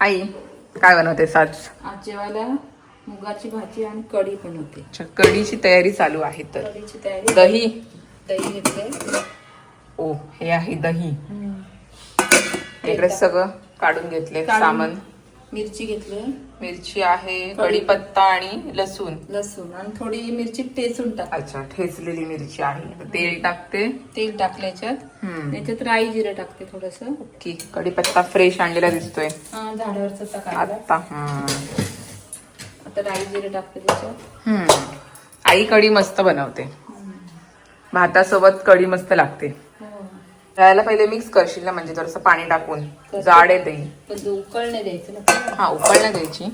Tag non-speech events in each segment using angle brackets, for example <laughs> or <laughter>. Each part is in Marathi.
आई काय बनवतेस आज आज जेवायला मुगाची भाजी आणि कढी पण होते अच्छा, कढीची तयारी चालू आहे तर. कढीची तयारी. दही? दही घेतले ओ हे आहे दही. इकडे सगळं काढून घेतले सामान. मिरची घेतली मिरची आहे कढीपत्ता आणि लसूण. लसूण आणि थोडी मिरची ठेचून टाक. अच्छा ठेचलेली मिरची आहे. तेल टाकते. तेल टाकलं याच्यात. हम्म. त्याच्यात राई जिरं टाकते थोडस. की कढीपत्ता फ्रेश आणलेला दिसतोय. झाडावरच आता. आता राई जिरं टाकते त्याच्यात. आई कढी मस्त बनवते. भातासोबत कढी मस्त लागते. त्याला पहिले मिक्स करशील ना म्हणजे थोडस पाणी टाकून. जाड आहे दही पण ते उकळ नाही द्यायचं ना. हा उकळण्या द्यायची.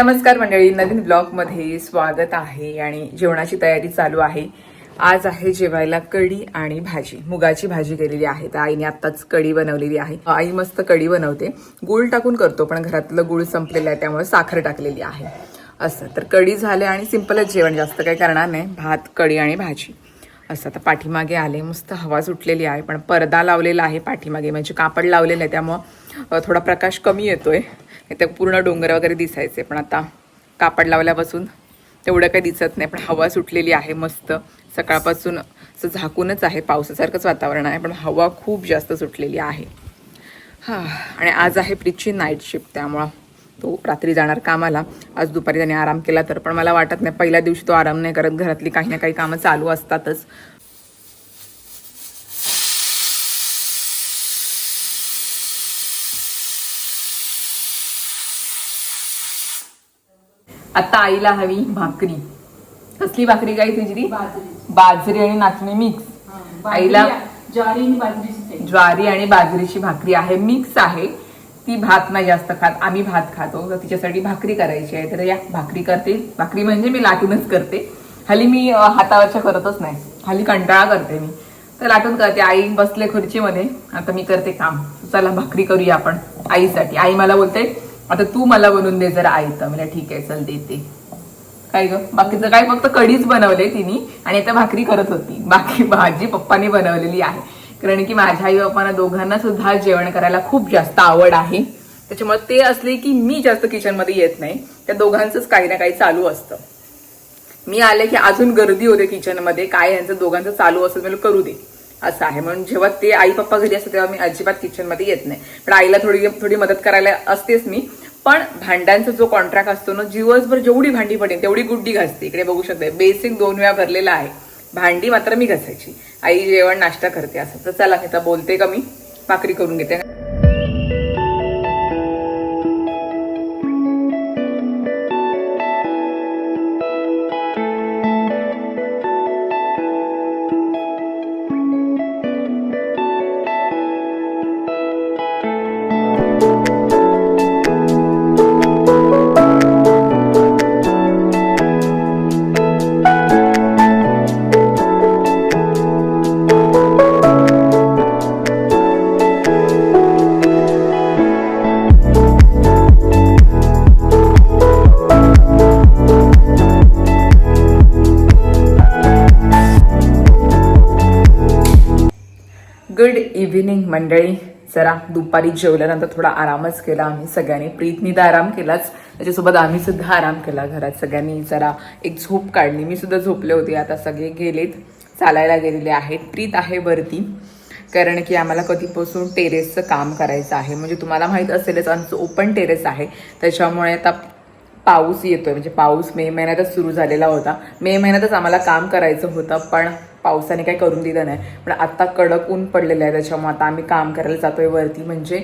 नमस्कार मंडळी नवीन ब्लॉगमध्ये स्वागत आहे आणि जेवणाची तयारी चालू आहे. आज आहे जेवायला कढी आणि भाजी. मुगाची भाजी केलेली आहे. तर आईने आत्ताच कढी बनवलेली आहे. आई मस्त कढी बनवते. गुळ टाकून करतो पण घरातलं गुळ संपलेलं आहे त्यामुळे साखर टाकलेली आहे. असं. तर कढी झाले आणि सिंपलच जेवण जास्त काही करणार नाही. भात कढी आणि भाजी. असं. आता पाठीमागे आले. मस्त हवा सुटलेली आहे पण पडदा लावलेला आहे पाठीमागे. म्हणजे कापड लावलेलं आहे त्यामुळं थोडा प्रकाश कमी येतोय. ते पूर्ण डोंगर वगैरे दिसायचे. पण आता कापड लावल्यापासून तेवढं काही दिसत नाही. पण हवा सुटलेली आहे मस्त. सकाळपासून असं झाकूनच आहे. पावसासारखंच वातावरण आहे. पण हवा खूप जास्त सुटलेली आहे. हां आणि आज आहे प्रीतची नाईट शिफ्ट त्यामुळं तो रात्री जाणार कामाला. आज दुपारी त्याने आराम केला तर. पण मला वाटत नाही पहिल्या दिवशी तो आराम नाही करत. घरातली काही ना काही कामं चालू असतातच. आता आईला हवी भाकरी. कसली भाकरी काय तुझी? बाजरी. आणि नाचणी मिक्स आईला ज्वारी आणि बाजरीची ते ज्वारी आणि बाजरीची भाकरी आहे. मिक्स आहे. ती भात नाही जास्त खात. आम्ही भात खातो. तर तिच्यासाठी भाकरी करायची आहे. तर या भाकरी करते. भाकरी म्हणजे मी लाटूनच करते. हल्ली मी हातावरच्या करतच नाही. हल्ली कंटाळा करते मी. तर लाटून करते. आई बसले खुर्चीमध्ये. आता मी करते काम. चला भाकरी करूया आपण आईसाठी. आई मला बोलते आता तू मला बनवून दे जरा आई तर मला ठीक आहे चल देते. काय ग? बाकीचं काय? फक्त कढीच बनवले तिने. आणि आता भाकरी करत होती. बाकी भाजी पप्पाने बनवलेली आहे. कारण की माझ्या आई बाप्पांना दोघांना सुद्धा जेवण करायला खूप जास्त आवड आहे. त्याच्यामुळे ते असले की मी जास्त किचनमध्ये येत नाही. त्या दोघांचंच काही ना काही चालू असतं. मी आले की अजून गर्दी होते किचनमध्ये काय यांचं दोघांचं चालू असेल मला करू दे. असं आहे. म्हणून जेव्हा ते आई पप्पा घरी असतात तेव्हा मी अजिबात किचनमध्ये येत नाही. पण आईला थोडी थोडी मदत करायला असतेच मी. पण भांड्यांचा जो कॉन्ट्रॅक्ट असतो ना दिवसभर जेवढी भांडी पडेल तेवढी गुड्डी घासते. इकडे बघू शकते बेसिक दोन वेळा भरलेला आहे. भांडी मात्र मी घासायची. आई जेवण नाश्ता करते असं. तर चला घेता बोलते का मी? भाकरी करून घेते. इव्हिनिंग मंडळी जरा दुपारी जेवल्यानंतर थोडा आरामच केला. आम्ही सगळ्यांनी प्रीतनी तर आराम केलाच. त्याच्यासोबत आम्ही सुद्धा आराम केला घरात. सगळ्यांनी जरा एक झोप काढली. मी सुद्धा झोपले होते. आता सगळे गेलेत. चालायला गेलेले आहेत. प्रीत आहे वरती. कारण की आम्हाला कधीपासून टेरेसचं काम करायचं आहे. म्हणजे तुम्हाला माहीत असेलच आमचं ओपन टेरेस आहे. त्याच्यामुळे आता पाऊस येतोय. म्हणजे पाऊस मे महिन्यातच सुरू झालेला होता. मे महिन्यातच आम्हाला काम करायचं होतं. पण पावसाने काही करून दिलं नाही. पण आत्ता कडक ऊन पडलेलं आहे त्याच्यामुळे आता आम्ही काम करायला जातोय वरती. म्हणजे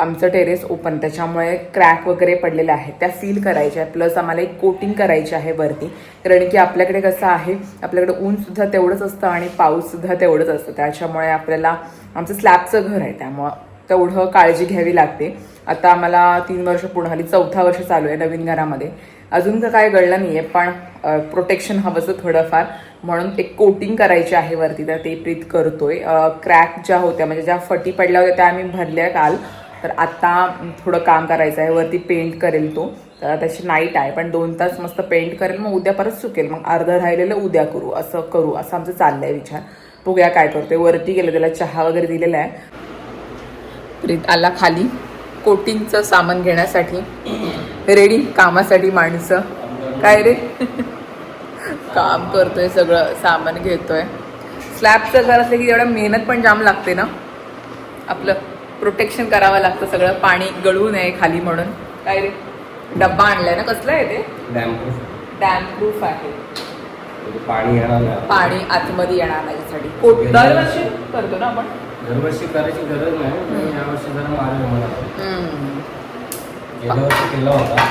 आमचं टेरेस ओपन त्याच्यामुळे क्रॅक वगैरे पडलेले आहेत. त्या सील करायच्या आहे प्लस आम्हाला एक कोटिंग करायची आहे वरती. कारण की आपल्याकडे कसं आहे आपल्याकडे ऊनसुद्धा तेवढंच असतं आणि पाऊससुद्धा तेवढंच असतं. त्याच्यामुळे आपल्याला आमचं स्लॅबचं घर आहे. त्यामुळं तेवढं काळजी घ्यावी लागते. आता आम्हाला तीन वर्ष पूर्ण झाली. चौथा वर्ष चालू आहे नवीन घरामध्ये. अजून तर काय घडलं नाही आहे पण प्रोटेक्शन हवंसं थोडंफार. म्हणून एक कोटिंग करायची आहे वरती तर ते प्रीत करतोय. क्रॅक ज्या होत्या म्हणजे ज्या फटी पडल्या होत्या त्या आम्ही भरल्या काल. तर आता थोडं काम करायचं आहे. वरती पेंट करेल तो. तर त्याची नाईट आहे पण दोन तास मस्त पेंट करेल मग उद्या परत सुकेल. मग अर्धं राहिलेलं उद्या करू असं करू असं आमचं चाललं आहे विचार. बघूया काय करतोय. वरती गेलं त्याला चहा वगैरे दिलेला आहे. प्रीत आला खाली. कोटिंगचं सामान घेण्यासाठी. रेडी कामासाठी माणसं. काय रे? काम करतोय सगळं सामान घेतोय. स्लॅबचं घर असलं की एवढं मेहनत पण जाम लागते ना. आपलं प्रोटेक्शन करावं लागतं सगळं पाणी गळू नये खाली म्हणून. काय रे? डब्बा आणलाय ना कसलं आहे ते? डॅम प्रूफ आहे. पाणी येणार नाही. पाणी आतमध्ये येणार नाही कोट दरवर्षी करतो ना आपण? दरवर्षी करायची गरज नाही. यावर्षी जरा. गेल्या वर्षी केला होता.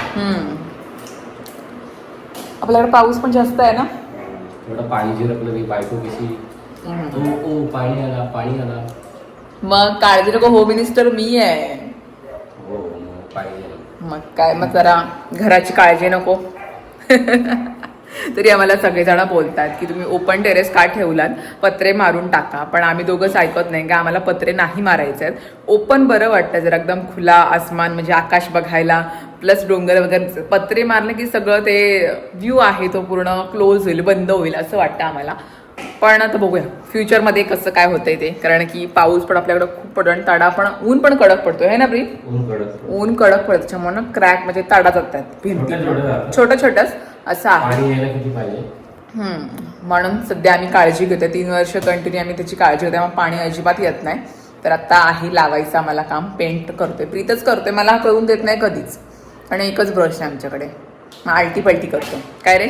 आपल्याकडे पाऊस पण जास्त आहे ना? थोडं पाणी झिरपलं मी बायको कशी ओ ओ पाणी आला पाणी आला. मग काळजी नको होम मिनिस्टर मी आहे. हो मग पाणी आलं. मग काय मग जरा घराची काळजी नको. <laughs> तरी आम्हाला सगळेजण बोलतात की तुम्ही ओपन टेरेस का ठेवलात? पत्रे मारून टाका. पण आम्ही दोघंच ऐकत नाही का आम्हाला पत्रे नाही मारायचे आहेत. ओपन बरं वाटतं जर एकदम खुला आसमान म्हणजे आकाश बघायला प्लस डोंगर वगैरे पत्रे मारले की सगळं ते व्ह्यू आहे तो पूर्ण क्लोज होईल बंद होईल असं वाटतं आम्हाला. पण आता बघूया. फ्युचरमध्ये कसं काय होतंय ते. कारण की पाऊस पण आपल्याकडे खूप पडतो आणि तडा पण ऊन पण कडक पडतोय है ना प्री ऊन कडक पडत त्याच्यामुळे क्रॅक म्हणजे तडा जातात. भिंती. छोटे छोटे झालं. छोटं छोटंच. असं आहे. म्हणून सध्या आम्ही काळजी घेतोय. तीन वर्ष कंटिन्यू आम्ही त्याची काळजी घेतो त्यामुळे पाणी अजिबात येत नाही. तर आता आहे लावायचं आम्हाला काम. पेंट करतोय. प्रीतच करतोय. मला करून देत नाही कधीच. आणि एकच ब्रश आहे आमच्याकडे. आलटी पलटी करतो. काय रे?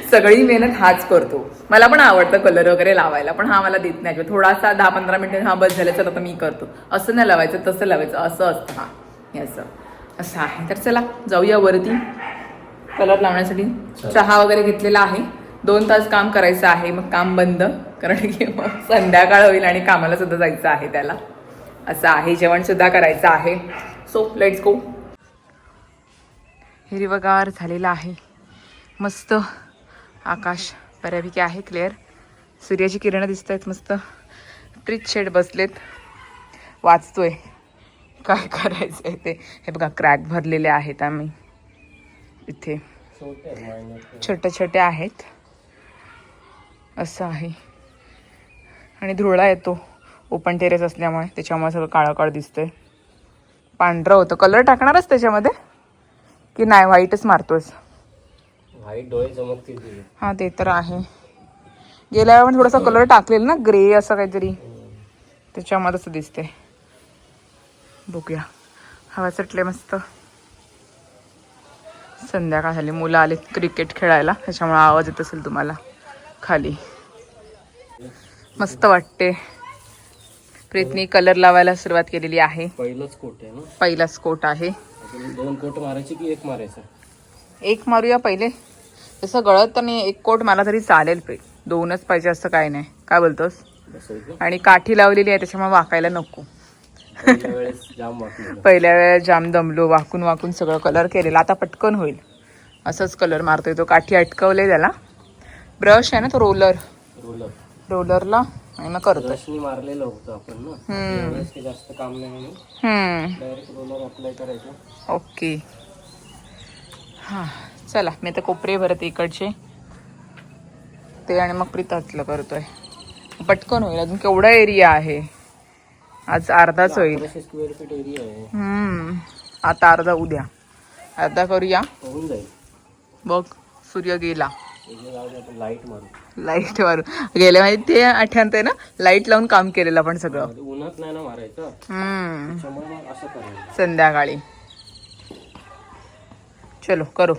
<laughs> सगळी मेहनत हाच करतो. मला पण आवडतं कलर वगैरे लावायला पण हा मला देत नाही. थोडासा दहा पंधरा मिनिटं हा बस झालं तर आता मी करतो. असं नाही लावायचं तसं लावायचं. असं असतं हा. हे असं. असं आहे. तर चला जाऊया वरती. कलर लावण्यासाठी. चहा वगैरे घेतलेला आहे. दोन तास काम करायचं आहे. मग काम बंद. कारण की <laughs> मग संध्याकाळ होईल आणि कामाला सुद्धा जायचं आहे त्याला. असं आहे. जेवण सुद्धा करायचं आहे. सो लेट्स गो हिरवगार झालेला आहे. मस्त आकाश बऱ्यापैकी आहे क्लिअर सूर्याची किरणं दिसत आहेत मस्त. ट्रीच शेड बसलेत. वाचतोय. काय करायचं आहे ते? हे बघा क्रॅक भरलेले आहेत आम्ही. इथे. छोटे छोटे छोटे आहेत. असं आहे. आणि धुळा येतो. ओपन टेरेस असल्यामुळे. त्याच्यामुळे सगळं काळं काळ दिसतंय. पांढरं होतं. कलर टाकणारच त्याच्यामध्ये? की नाही व्हाईटच मारतोस. व्हाईट डोळे चमकतील हां ते तर आहे. गेल्या वेळेला थोडासा कलर टाकलेला ना ग्रे असं काहीतरी. त्याच्यामध्ये असं दिसते. बघूया. हवा चटले मस्त. संध्याकाळ झाली. मुलं आले क्रिकेट खेळायला. त्याच्यामुळे आवाज येत असेल तुम्हाला. खाली. मस्त वाटते. प्रीतनी कलर लावायला सुरुवात केलेली आहे. पहिलंच कोट आहे पहिलाच कोट आहे. अजून दोन कोट मारायचे की एक मारायचा? एक मारूया पहिले. तसं गळत तर नाही एक कोट मला तरी चालेल पे. दोनच पाहिजे असं काय नाही. काय बोलतोस? आणि काठी लावलेली आहे त्याच्यामुळे वाकायला नको. पहिल्या वेळेस जाम वाटलं <laughs> पहिल्या वेळेस जाम दमलो वाकून वाकून सगळं कलर केलेलं. आता पटकन होईल. असंच कलर मारतोय तो. काठी अटकवले त्याला. ब्रश आहे ना तो रोलर रोलर रोलरला आणि मग करतोय. ब्रशनी मारलेलं होतं आपण ना. हम्म. यावेळेस काही जास्त काम नाही म्हणून हम्म. डायरेक्ट रोलर अप्लाय करायचं. ओके. हां चला मी आता कोपरे भरत इकडचे. ते आणि मग प्रीतातलं करतोय. पटकन होईल अजून केवढा एरिया आहे? आज अर्धाच होईल. अकराशे स्क्वेअर फीट एरिया आहे. हम्म आता अर्धा उद्या. आता करूया? होऊन जाईल. बघ सूर्य गेला. लाइट मारू. लाइट गेल्या माहिती ते आठवणते ना? लाइट लावून काम केलेलं आपण सगळं. उन्हात नाही ना मारायचं? संध्याकाळी. चलो करू.